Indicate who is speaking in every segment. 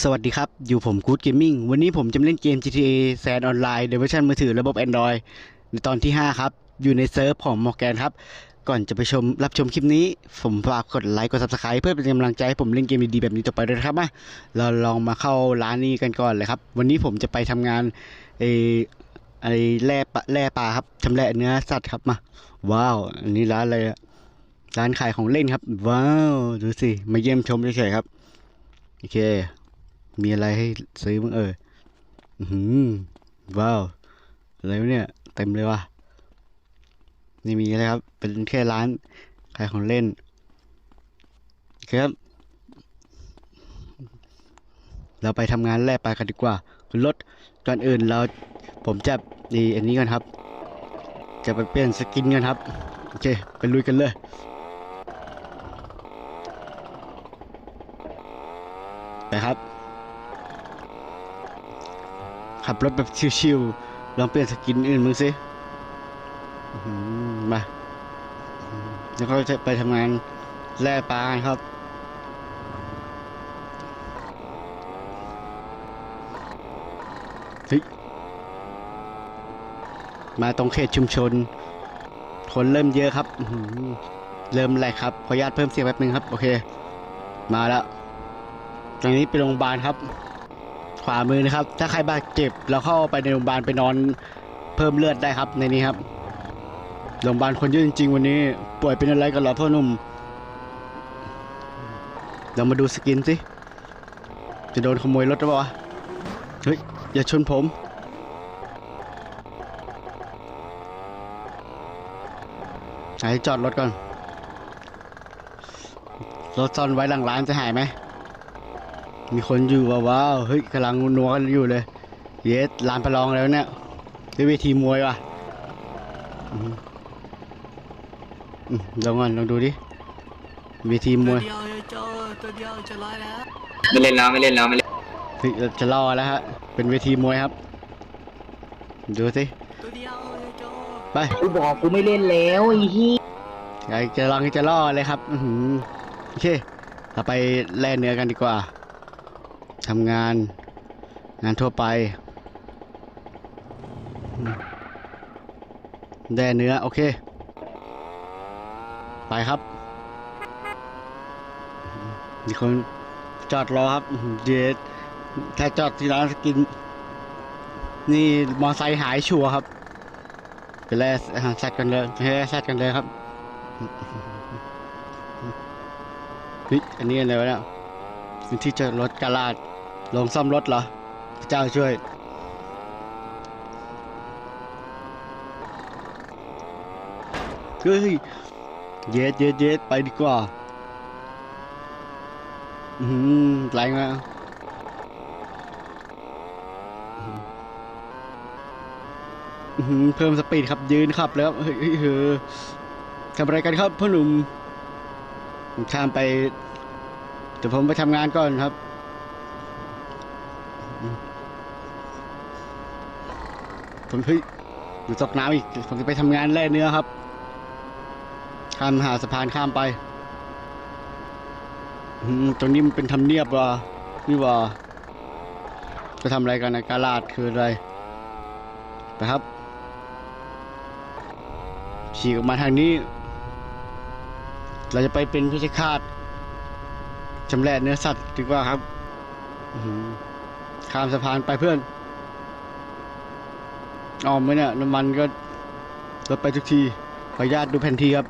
Speaker 1: สวัสดีครับ อยู่ผม Good Gaming วันนี้ผมจะเล่นเกม GTA San Online ในเวอร์ชันมือถือระบบ Android ในตอนที่ 5 ครับ อยู่ในเซิร์ฟของมอร์แกนครับ ก่อนจะไปชมรับชมคลิปนี้ ผมฝากกดไลค์กด Subscribe เพื่อเป็นกำลังใจให้ผมเล่นเกมดีๆแบบนี้ต่อไปด้วยนะครับมาเราลองมาเข้าร้านนี้กันก่อนเลยครับ วันนี้ผมจะไปทำงานไอไอแร่ปลาแร่ปลาครับชำแหละเนื้อสัตว์ครับมาว้าวอันนี้ร้านอะไรอะร้านขายของเล่นครับ ว้าวดูสิมาเยี่ยมชมเฉยๆครับโอเค มีอะไรให้ซื้อบ้างเออหือว้าวอะไรวเนี่ยเต็มเลยว่ะนี่มีอะไรครับ เป็นแค่ร้านขายของเล่นโอเคครับ เราไปทำงานแรกไปกันดีกว่าคุณรถก่อนอื่นเราผมจะดีอันนี้กันครับ จะไปเปลี่ยนสกินกันครับ โอเค ไปลุยกันเลยไปครับ ขับรถแบบชิวๆลองเปลี่ยนสกินอื่นมึงสิมาแล้วก็จะไปทำงานแล่ปลานครับมาตรงเขตชุมชน คนเริ่มเยอะครับเริ่มแหลกครับ ขออนุญาตเพิ่มเสียงแป๊บนึงครับ โอเค มาแล้วตรงนี้เป็นโรงพยาบาลครับ ขวามือนะครับ ถ้าใครบาดเจ็บเราเข้าไปในโรงพยาบาลไปนอนเพิ่มเลือดได้ครับในนี้ครับโรงพยาบาลคนเยอะจริงๆวันนี้ ป่วยเป็นอะไรกันหรอพ่อหนุ่มเรามาดูสกินสิจะโดนขโมยรถหรือเปล่าเฮ้ยอย่าชนผมไหนจอดรถก่อนรถซ่อนไว้หลังร้านจะหายไหม มีคนอยู่ว้าวว้าวเฮ้ยกำลังนัวกันอยู่เลย เยสลานประลองแล้วเนี่ยด้วยเวทีมวยว่ะอืมอืมลองก่อนลองดูดิเวทีม
Speaker 2: ตัว
Speaker 1: วย
Speaker 2: เดียวโจตัวเดียวจะร้อยแล้ว
Speaker 3: ไม่เล่นแล้วไม่เล่นแล้วไม่เล่น
Speaker 1: เฮ้ยเราจะล่อแล้วฮะเป็นเวทีมวยครับ ดูสิ
Speaker 2: ตัวเดียวโจ
Speaker 1: ไป
Speaker 4: กูบอกกูไม่เล่นแล้วไอ้ที่
Speaker 1: อยากจะลองจะล่อเลยครับ อือหือโอเคเราไปแล่เนื้อกันดีกว่า ทำงานงานทั่วไปอืมแล่เนื้อ โอเค ไปครับ มีคนจอดรอครับอื้อหือเดดถ้าจอดที่ร้านสกิน นี่มอไซค์หายชัวครับไปแล่อาหารสัตว์กันเลยไปแล่สัตว์กันเลยครับเฮ้ยอันนี้อะไรวะเนี่ยเป็นที่จอดรถกาลาด ลงซ่อมรถเหรอ เจ้าช่วย เฮ้ย เย็ดเย็ดเย็ดไปดีกว่า อืมแรงมากอื้อหือเพิ่มสปีดครับยืนขับแล้วเฮ้ยเฮ้ยทำอะไรกันครับพ่อหนุ่มผมข้ามไปเดี๋ยวผมไปทำงานก่อนครับอืม ผมเฮ้ยอยู่ตกน้ำอีกผมจะไปทำงานแล่เนื้อครับข้ามหาสะพานข้ามไปตรงนี้มันเป็นทำเนียบว่ะนี่ว่าจะทำอะไรกันนะกาลาดคืออะไรนะครับฉีกออกมาทางนี้ เราจะไปเป็นพิชคาตชำแหละเนื้อสัตว์ดีกว่าครับข้ามสะพานไปเพื่อน ออมไหมเนี่ยน้ำมันก็รถไปทุกที ขออนุญาตดูแผนที่ครับ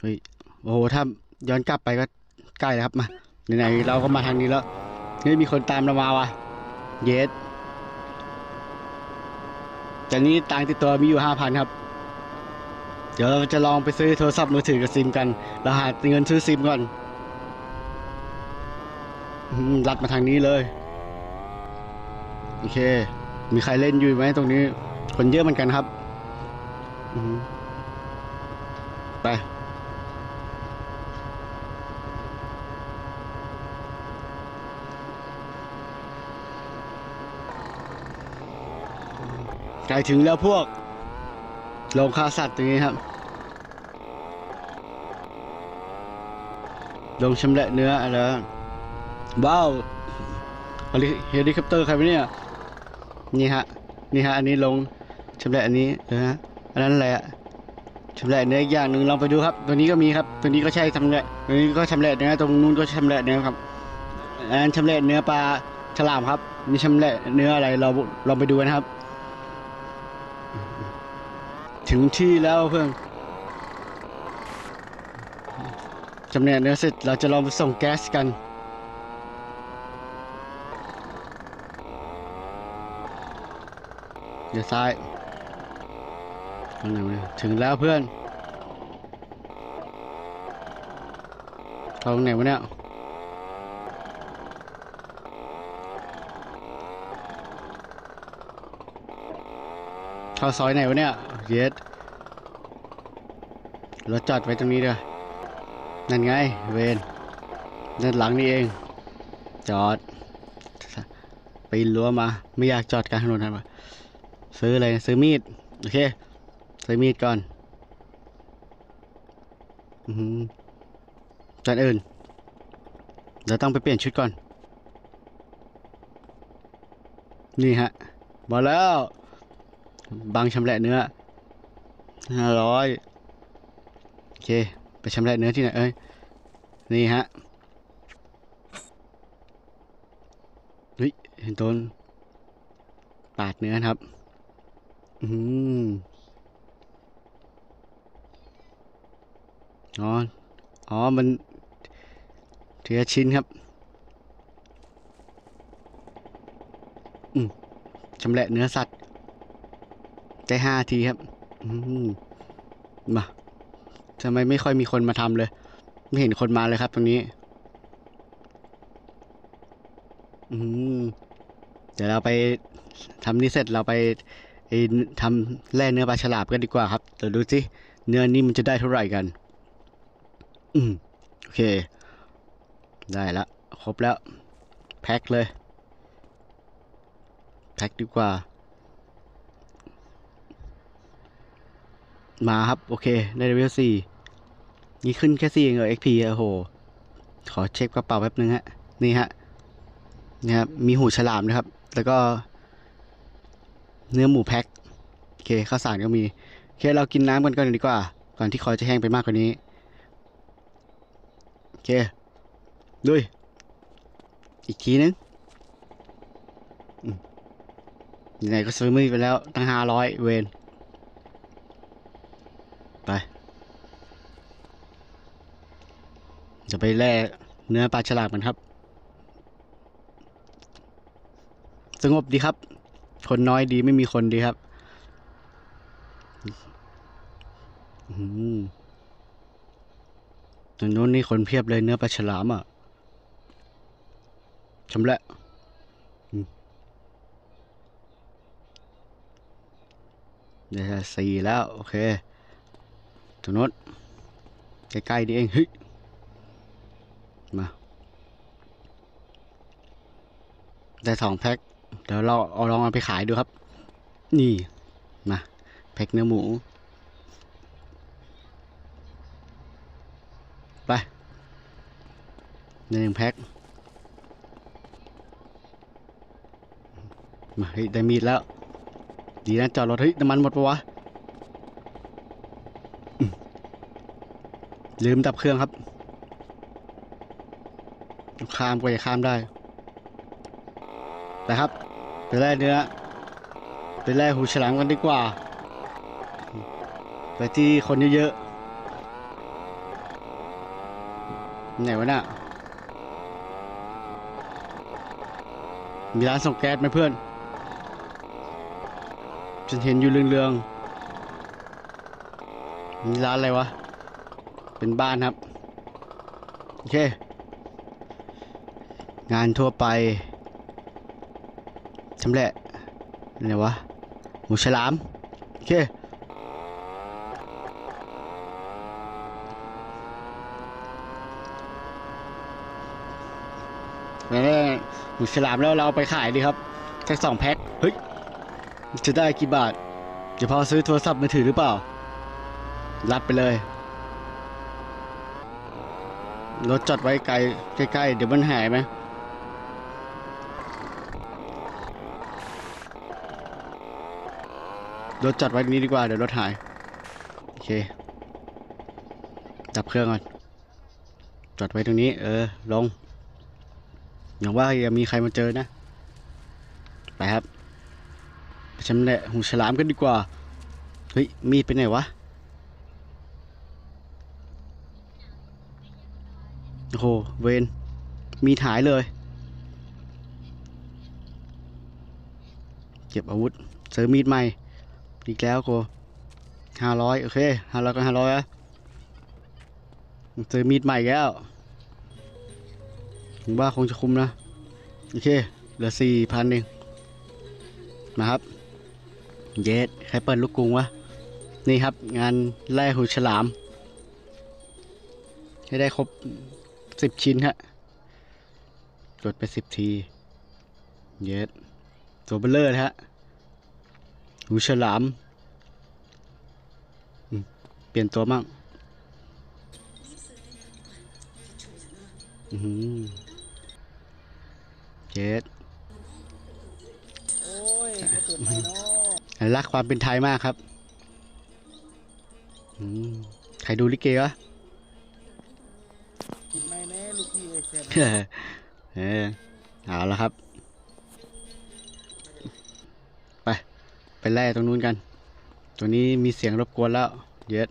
Speaker 1: เฮ้ย โอ้โห ถ้าย้อนกลับไปก็ใกล้แล้วครับมา ไหนๆเราก็มาทางนี้แล้ว นี่มีคนตามเรามาว่ะ เยสจากนี้ตังติดตัวมีอยู่ห้าพันครับ เดี๋ยวเราจะลองไปซื้อโทรศัพท์มือถือกับซิมกัน เราหาเงินซื้อซิมก่อนอืมลัดมาทางนี้เลย โอเค มีใครเล่นอยู่ไหมตรงนี้ คนเยอะเหมือนกันครับไป ใกล้ถึงแล้วพวกโรงฆ่าสัตว์ตรงนี้ครับโรงชำแหละเนื้ออะไรวะว้าวเฮลิคอปเตอร์ใครวะเนี่ย นี่ฮะ นี่ฮะ อันนี้ลงชำแหละอันนี้เออฮะ อันนั้นอะไรอะชำแหละเนื้ออีกอย่างหนึ่งลองไปดูครับ ตัวนี้ก็มีครับ ตัวนี้ก็ใช่ชำแหละตัวนี้ก็ชำแหละเนื้อตรงนู้นก็ชำแหละเนื้อครับ อันนั้นชำแหละเนื้อปลาฉลามครับ มีชำแหละเนื้ออะไรเราลองไปดูนะครับ ถึงที่แล้วเพื่อนชำแหละเนื้อเสร็จเราจะลองไปส่งแก๊สกัน เดี๋ยวซ้ายถึงแล้วเพื่อนเขาตรงไหนวะเนี่ยเข้าซอยไหนวะเนี่ย เย็ดรถจอดไว้ตรงนี้เด้อนั่นไง เวนนั่นหลังนี่เอง จอด ไปีนรั้วมา ไม่อยากจอดกลางถนนทำไม ซื้ออะไรนะซื้อมีด โอเค ซื้อมีดก่อนอือหือจานอื่นเดี๋ยวต้องไปเปลี่ยนชุดก่อน นี่ฮะมาแล้ว บางชำแหละเนื้อห้าร้อยโอเค ไปชำแหละเนื้อที่ไหนเอ้ย นี่ฮะเฮ้ยเห็นต้นปาดเนื้อครับ อืมอ๋อ อ๋อ มันเทียชิ้นครับ อืมชำแหละเนื้อสัตว์ได้ห้าทีครับ อืมมาทำไมไม่ค่อยมีคนมาทำเลย ไม่เห็นคนมาเลยครับ ตรงนี้ อืม เดี๋ยวเราไปทำนี่เสร็จเราไป ทำแล่เนื้อปลาฉลามกันดีกว่าครับเดี๋ยวดูสิเนื้อนี้มันจะได้เท่าไหร่กัน อืมโอเค ได้ละครบแล้ว แพ็คเลย แพ็คดีกว่า มาครับ โอเค ได้เลเวลสี่นี่ขึ้นแค่สี่เองเหรอ XP โอ้โห ขอเช็คกระเป๋าแป๊บนึงฮะ นี่ฮะ นี่ครับ มีหูฉลามนะครับ แล้วก็ เนื้อหมูแพ็คโอเคข้าวสารก็มีโอเคเรากินน้ำกันก่อนดีกว่า ก่อนที่คอจะแห้งไปมากกว่านี้โอเคดุยอีกทีนึงอืมไหนก็ซื้อมือไปแล้วตั้งห้าร้อยเวนไปจะไปแล่เนื้อปลาฉลามกันครับ สงบดีครับ คนน้อยดีไม่มีคนดีครับอืมตรงโน้นนี่คนเพียบเลยเนื้อปลาฉลามอะชำละเดี๋ยวจะสี่แล้ว โอเคตรงโน้นใกล้ๆนี่เองเฮ้ยมา ได้สองแพ็ค เดี๋ยวเราเอาลองเอาไปขายดูครับ นี่มาแพ็คเนื้อหมู ไปนหนึ่งแพ็คมาเฮ้ยได้มีดแล้ว ดีนะจอดรถเฮ้ยน้ำมันหมดปะวะ ลืมดับเครื่องครับ ข้ามก็จะข้ามได้ ไปครับไปแล่เนื้อไปแล่หูฉลามกันดีกว่า ไปที่คนเยอะๆไหนวะน่ะมีร้านส่งแก๊สไหมเพื่อนฉันเห็นอยู่เรืองๆมีร้านอะไรวะ เป็นบ้านครับ โอเค งานทั่วไป ชำแหละอะไรวะหมูฉลาม โอเคแล้วหมูฉลามแล้วเราเอาไปขายดีครับแค่สองแพ็คเฮ้ย จะได้กี่บาท จะพอซื้อโทรศัพท์มือถือหรือเปล่า รับไปเลยรถจอดไว้ไกลใกล้ๆ เดี๋ยวมันหายไหม รถจอดไว้ตรงนี้ดีกว่า เดี๋ยวรถหาย โอเค ดับเครื่องก่อน จอดไว้ตรงนี้ เออ ลง อย่างว่าอย่ามีใครมาเจอนะ ไปครับไปชำแหละหูฉลามกันดีกว่า เฮ้ย มีดไปไหนวะ โอ้โห เวนมีดหายเลย เก็บอาวุธซื้อมีดใหม่ อีกแล้วโกห้าร้อยโอเคห้าร้อยก็ห้าร้อยอะซื้อมีดใหม่อีกแล้วผมว่าคงจะคุ้มนะ โอเค เหลือสี่พันเองมาครับ เยสใครเปิดลูกกรุงวะ นี่ครับ งานไล่หูฉลาม ให้ได้ครบสิบชิ้นฮะกดไปสิบที เยสตัวเบลเลอร์ฮะ หูฉลามอืมเปลี่ยนตัวมั่งอือหือเจ็ดรักความเป็นไทยมากครับอืมใครดูลิเกวะ
Speaker 5: กินไม่แน่ลูกพี่เอเซน
Speaker 1: เออเอาละครับ ไปไล่ตรงนู้นกัน ตัวนี้มีเสียงรบกวนแล้ว เย็ด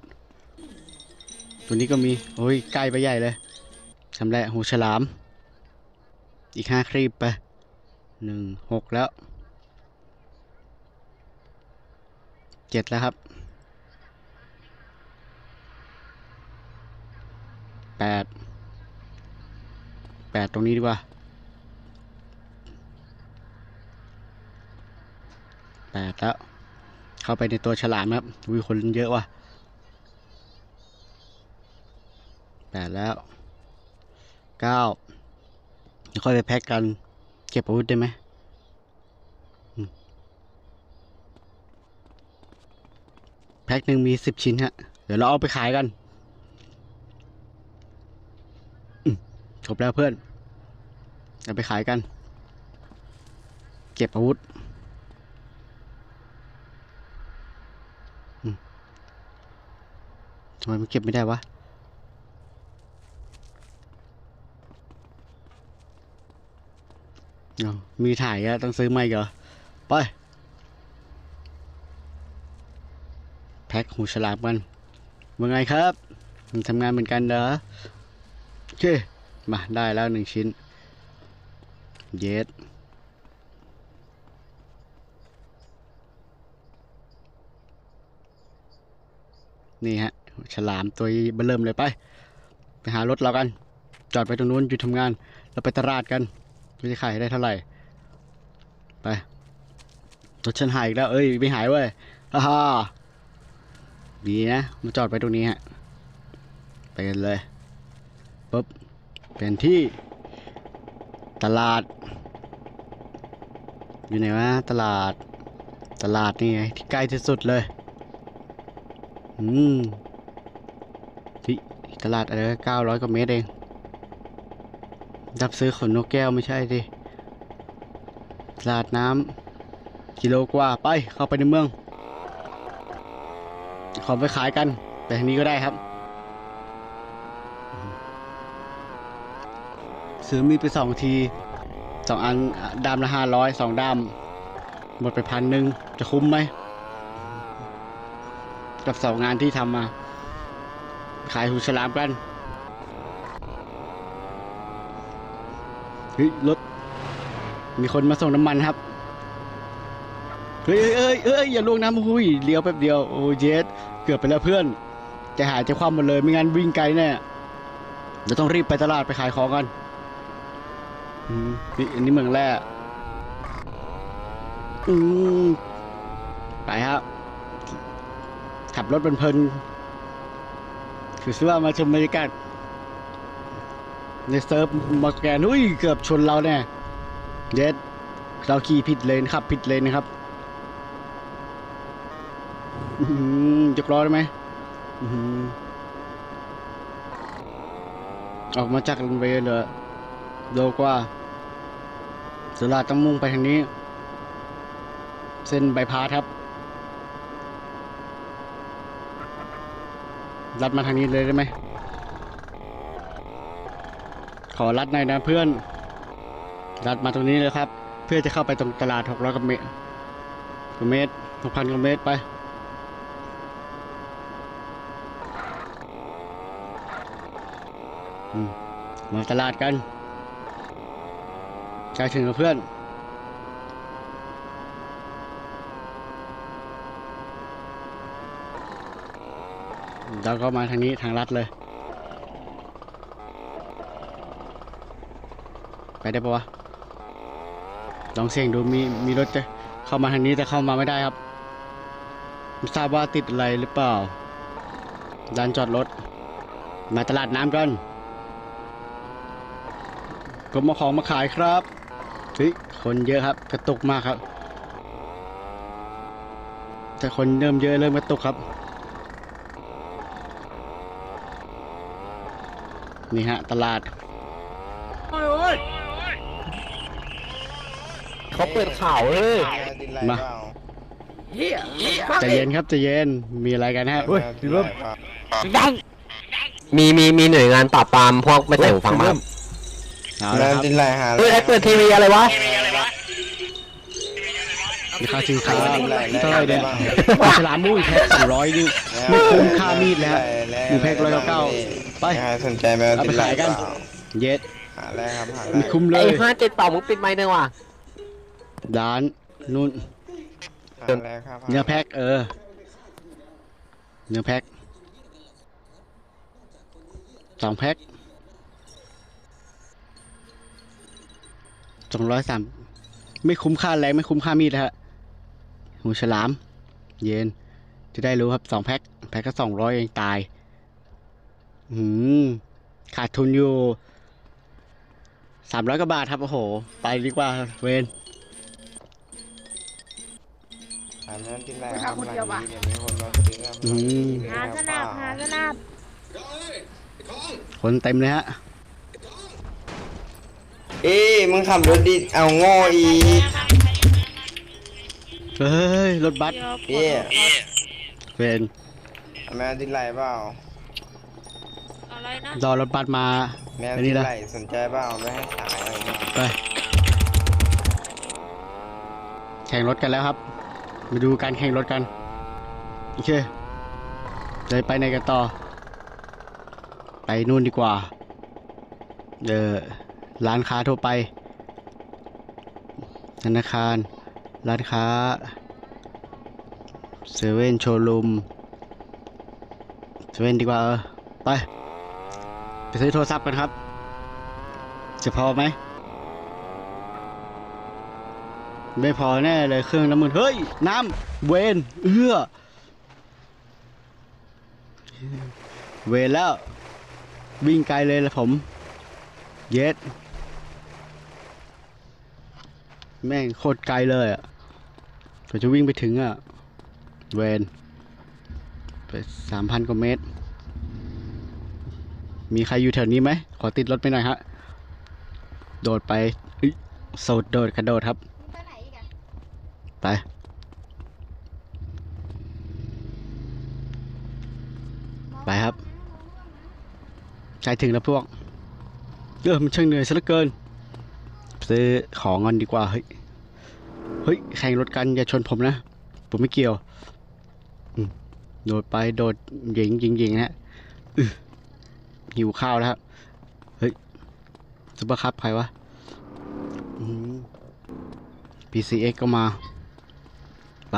Speaker 1: ตัวนี้ก็มีโอ้ยใกล้ไปใหญ่เลยชำแหละหูฉลาม อีกห้าครีบไปหนึ่งหกแล้วเจ็ดแล้วครับแปดแปดตรงนี้ดีกว่า ปดแล้ว เข้าไปในตัวฉลามครับวิคนเยอะว่ะแปดแล้วเก้าค่อยไปแพ็กกัน เก็บอาวุธได้ไหมแพ็คหนึ่งมีสิบชิ้นฮะ เดี๋ยวเราเอาไปขายกันจบแล้วเพื่อน เอาไปขายกัน เก็บอาวุธำไมมันเก็บไม่ได้วะเอามีถ่ายอะต้องซื้อไม่เหรอ ไป แพ็คหูฉลามกันว่าไงครับ มันทำงานเหมือนกันเหรอโอเคมาได้แล้วหนึ่งชิ้น เยสนี่ฮะ ฉลามตัวเบอเริ่มเลยไป ไปหารถเรากัน จอดไปตรงนู้นหยุดทำงาน เราไปตลาดกันว่าจะขายได้เท่าไหร่ ไปรถฉันหายอีกแล้ว เอ้ยไม่หายเว้ยฮ่าฮ่าดีนะมาจอดไปตรงนี้ฮะ ไปกันเลยปุ๊บเป็นที่ตลาด อยู่ไหนวะตลาด ตลาดนี่ไงที่ใกล้ที่สุดเลย อืม ตลาดอะไรเก้าร้อยกว่าเมตรเอง รับซื้อขนนกแก้วไม่ใช่ดิตลาดน้ำกิโลกว่าไปเข้าไปในเมือง ขอไปขายกัน แต่ทางนี้ก็ได้ครับ ซื้อมีดไปสองทีสองอันดามละห้าร้อยสองดามหมดไปพันหนึ่งจะคุ้มไหม กับสองงานที่ทำมา ขายหูฉลามกันเฮ้ยรถ มีคนมาส่งน้ำมันครับ เฮ้ยเอ้ยเอ้ยอย่าลงน้ำหุ้ยเลี้ยวแป๊บเดียว โอ้เจสเกือบไปแล้วเพื่อน จะหายจะคว่ำหมดเลย ไม่งั้นวิ่งไกลแน่เดี๋ยวต้องรีบไปตลาดไปขายของกันอืมนี่อันนี้เมืองแร่อืมไปครับขับรถเพลิน ๆคือว่ามาชมบรรยากาศในเซิร์ฟมาแกนอุ้ยเกือบชนเราแน่เด็ดเราขี่ผิดเลนขับผิดเลนนะครับอื้อหือยกล้อได้ไหมออกมาจากรันเวย์เลยโลกว่าสุราต้องมุ่งไปทางนี้ เส้นใบพาครับ รัดมาทางนี้เลยได้ไหม ขอรัดหน่อยนะเพื่อนรัดมาตรงนี้เลยครับ เพื่อจะเข้าไปตรงตลาด600กว่าเมตรกว่าเมตร6,000กว่าเมตรไปมมาตลาดกันใกล้ถึงแล้วเพื่อน เราก็มาทางนี้ทางลัดเลย ไปได้ปะวะ ลองเสี่ยงดูมีมีรถจะเข้ามาทางนี้แต่เข้ามาไม่ได้ครับไม่ทราบว่าติดอะไรหรือเปล่าลานจอดรถ มาตลาดน้ำกันก็มาของมาขายครับเฮ้ยคนเยอะครับ กระตุกมากครับ แต่คนเริ่มเยอะเริ่มกระตุกครับ นี่ฮะ ตลาด
Speaker 5: เขาเปิดข่าวเอ้ย
Speaker 1: มาใจะเย็นครับใจะเย็นมีอะไรกันฮะ
Speaker 5: เฮ้ยพี่เบิ้มมีมีมีหน่วยงานปราบปรามพวกไม่ใส่หูฟังมาครับ
Speaker 1: เอาละครับ
Speaker 6: ดินไหลหา
Speaker 5: เฮ้ยไอ้เปิดทีวีอะไรวะ
Speaker 1: มีค่าสินค้าเท่าไหร่เนี่ยปลาฉลามมุ้ยแพ็คสองร้อยนี่ไม่คุ้มค่ามีดเลยฮะ หนึ่งแพ็คร้อยเก้าเก้าไป
Speaker 6: ใครสนใจแมว
Speaker 1: เอา
Speaker 6: ดิ
Speaker 1: ไป
Speaker 6: นไหล
Speaker 1: ขายกัน
Speaker 6: เปล่า
Speaker 1: เย็ด
Speaker 6: หาแรกครับหาแร
Speaker 1: ไม่
Speaker 6: ก
Speaker 1: คุ้มเล
Speaker 5: ไอ้
Speaker 1: ย
Speaker 5: ห้าเจ็ดเป่ามึงปิดไมค์หนึ่งว่ะ
Speaker 1: ร้านนู่น
Speaker 6: หาแรกครับ
Speaker 1: เนื้อแพ็คเออเนื้อแพ็คสองแพ็คสองร้อยสามไม่คุ้มค่าแรงไม่คุ้มค่ามีดนะฮะหูฉลาม เย็นจะได้รู้ครับสองแพ็คแพ็คก็สองร้อยเองตาย อืมขาดทุนอยู่สามร้อยกว่าบาทครับ โอ้โห ไปดีกว่าเวน
Speaker 6: หาแมวดินไหลครับหลังนี้เดี๋ยวมีคนมาซื้อครับ
Speaker 1: อืม
Speaker 6: หาสนับหาสนับ
Speaker 1: คนเต็มเลยฮะ
Speaker 6: เอ้ยมึงขับรถดิเอาโง่อีก
Speaker 1: เฮ้ย รถบัส
Speaker 6: เอ้ย
Speaker 1: เวน
Speaker 6: หาแมวดินไหลเปล่า
Speaker 7: อะไร นะ
Speaker 1: รอรถบัสมา
Speaker 6: แมว
Speaker 1: อัน
Speaker 6: ดิ
Speaker 1: นี้
Speaker 6: น
Speaker 1: ละ
Speaker 6: ไหลสนใจเปล่าไม่ให้ขายอะไรเงี้ย
Speaker 1: ไป แข่งรถกันแล้วครับ มาดูการแข่งรถกัน โอเคเลยไปไหนกันต่อ ไปนู่นดีกว่าเออร้านค้าทั่วไป ธนาคาร ร้านค้า เซเว่นโชว์รูม เซเว่นดีกว่าเออ ไป ไปซื้อโทรศัพท์กันครับ จะพอไหม ไม่พอแน่เลยเครื่องน้ำมันเฮ้ย น้ำเวนเอื้อเวนแล้ว วิ่งไกลเลยละผม เย็ดแม่งโคตรไกลเลยอะกว่าจะวิ่งไปถึงอะ เวนไปสามพันกว่าเมตร มีใครอยู่แถวนี้ไหม ขอติดรถไปหน่อยฮะ โดดไปอุ๊ยโสดโดดกระโดดครับ ไป ไปครับใกล้ถึงแล้วพวก เออมันช่างเหนื่อยซะเหลือเกิน ซื้อของกันดีกว่า เฮ้ย เฮ้ย แข่งรถกันอย่าชนผมนะ ผมไม่เกี่ยวอืมโดดไปโดดหยิงยิงยิงนะฮะอื้อ หิวข้าวแล้วครับเฮ้ยซุปเปอร์คัพใครวะ PCX ก็มา ไป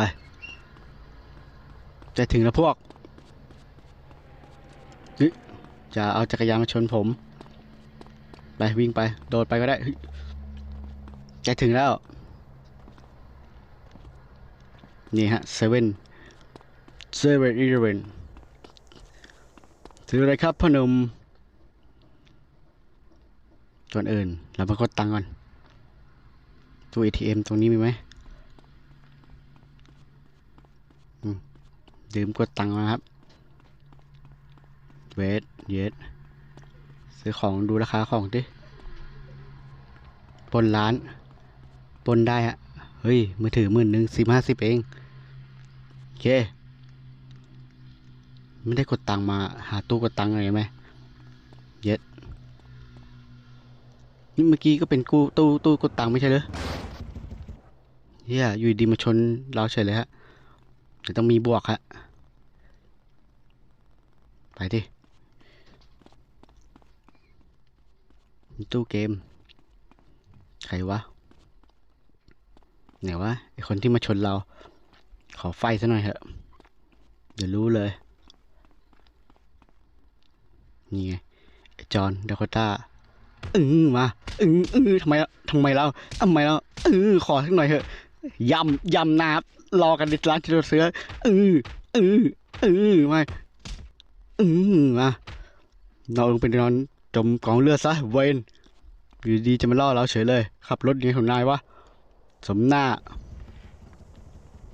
Speaker 1: จะถึงแล้วพวก จะเอาจักรยานมาชนผม ไป วิ่งไป โดดไปก็ได้จะถึงแล้ว นี่ฮะเซเว่นเซเว่นอีเวนถืออะไรครับพ่อหนุ่ม ก่อนอื่น เรามากดตังก่อน ตู้ ATM ตรงนี้มีไหมลืมกดตังค์นครับ เวทเยสซื้อของดูราคาของดิปนร้านปนได้ฮะ เฮ้ย มือถือหมื่นหนึ่งสิบห้าสิบเอง โอเค ไม่ได้กดตังมา หาตู้กดตังอะไรไหม เย็ด นี่เมื่อกี้ก็เป็นกู้ตู้ตู้กดตังค์ไม่ใช่เหรอเฮียอยู่ดีมาชนเราเฉยเลยฮะเดี๋ยวต้องมีบวกฮะไปดิตู้เกม ใครวะไหนวะไอคนที่มาชนเรา ขอไฟซะหน่อยเถอะ เดี๋ยวรู้เลย นี่ไง ไอจอห์นดาโคต้า อือมาอืออือทำไมทำไมเราทำไมเราอือขอสักหน่อยเถอะยำยำนาบรอกันในร้านที่เราเสืออืออืออือมาอือมาเราลงไปนอนจมกองเลือดซะเวนอยู่ดีๆจะมาล่อเราเฉยเลยขับรถยังไงของนายวะสมหน้า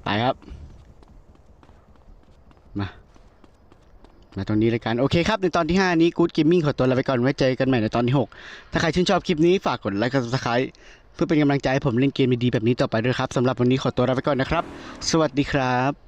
Speaker 1: ไปครับ มา มาตรงนี้เลยกัน โอเคครับ ในตอนที่ 5 นี้กู๊ดกิมมิ่งขอตัวลาไปก่อนไว้เจอกันใหม่ในตอนที่ 6 ถ้าใครชื่นชอบคลิปนี้ฝากกดไลค์กดซับสไครป์เพื่อเป็นกำลังใจให้ผมเล่นเกมดีๆแบบนี้ต่อไปด้วยครับสำหรับวันนี้ขอตัวลาไปก่อนนะครับ สวัสดีครับ